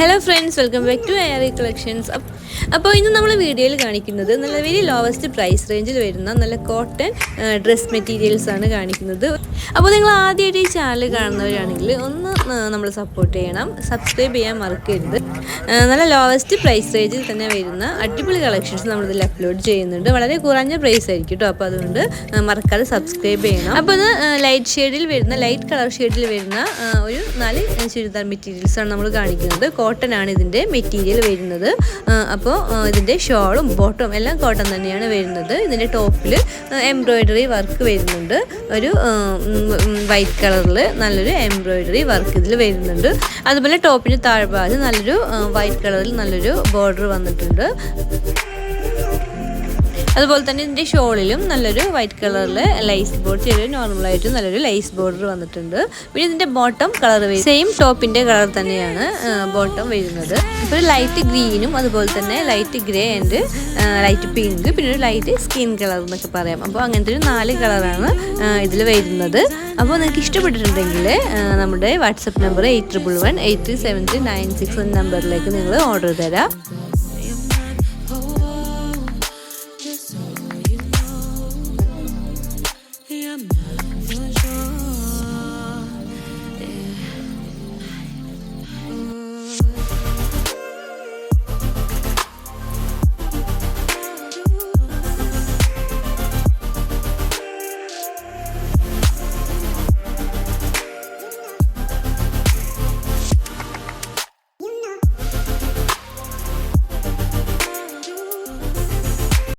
Hello friends welcome back to Airy collections അപ്പോൾ ഇന്ന് നമ്മൾ വീഡിയോയിൽ കാണിക്കുന്നത് നല്ല വെരി ലോവസ്റ്റ് പ്രൈസ് റേഞ്ചിൽ വരുന്ന നല്ല കോട്ടൺ ഡ്രസ് മെറ്റീരിയൽസ് ആണ് കാണിക്കുന്നത്. അപ്പോൾ നിങ്ങൾ ആദ്യമായിട്ട് ഈ ചാനൽ കാണുന്നവരാണെങ്കിൽ ഒന്ന് നമ്മൾ സപ്പോർട്ട് ചെയ്യണം. സബ്സ്ക്രൈബ് ചെയ്യാൻ മറക്കരുത്. നല്ല ലോവസ്റ്റ് പ്രൈസ് റേഞ്ചിൽ തന്നെ വരുന്ന അടിപൊളി കളക്ഷൻസ് നമ്മളിതിൽ അപ്ലോഡ് ചെയ്യുന്നുണ്ട്. വളരെ കുറഞ്ഞ പ്രൈസ് ആയിരിക്കും കേട്ടോ അപ്പോൾ അതുകൊണ്ട് മറക്കാതെ സബ്സ്ക്രൈബ് ചെയ്യണം. അപ്പോൾ ഇത് ലൈറ്റ് ഷെയ്ഡിൽ വരുന്ന ലൈറ്റ് കളർ ഷെയ്ഡിൽ വരുന്ന ഒരു നാല് ചുരിദാർ മെറ്റീരിയൽസ് ആണ് നമ്മൾ കാണിക്കുന്നത്. കോട്ടൺ ആണ് ഇതിന്റെ മെറ്റീരിയൽ വരുന്നത്. അപ്പോൾ ഇതിന്റെ ഷോളും ബോട്ടും എല്ലാം കോട്ടൺ തന്നെയാണ് വരുന്നത്. ഇതിന്റെ ടോപ്പിൽ എംബ്രോയിഡറി വർക്ക് വരുന്നുണ്ട്. ഒരു വൈറ്റ് കളറിൽ നല്ലൊരു എംബ്രോയിഡറി വർക്ക് ഇതിൽ വരുന്നുണ്ട്. അതുപോലെ ടോപ്പിന് താഴ്ഭാഗത്ത് നല്ലൊരു വൈറ്റ് കളറിൽ നല്ലൊരു ബോർഡർ വന്നിട്ടുണ്ട്. അതുപോലെ തന്നെ ഇതിന്റെ ഷോളിലും നല്ലൊരു വൈറ്റ് കളറിൽ ലൈസ് ബോർഡ് ചെറിയ നോർമലായിട്ട് നല്ലൊരു ലൈസ് ബോർഡർ വന്നിട്ടുണ്ട്. പിന്നെ ഇതിന്റെ ബോട്ടം കളർ സെയിം ടോപ്പിന്റെ കളർ തന്നെയാണ് ബോട്ടം വരുന്നത്. ഒരു ലൈറ്റ് ഗ്രീനും അതുപോലെ തന്നെ light grey and light pink പിന്നെ ഒരു ലൈറ്റ് സ്കിൻ കളർ എന്നൊക്കെ പറയാം. അപ്പോൾ അങ്ങനത്തെ ഒരു നാല് കളറാണ് ഇതിൽ വരുന്നത്. അപ്പോൾ നിങ്ങൾക്ക് ഇഷ്ടപ്പെട്ടിട്ടുണ്ടെങ്കിൽ നമ്മുടെ WhatsApp number eight triple one eight three seven three nine six എന്ന നമ്പറിലേക്ക് നിങ്ങൾ ഓർഡർ തരാം. them.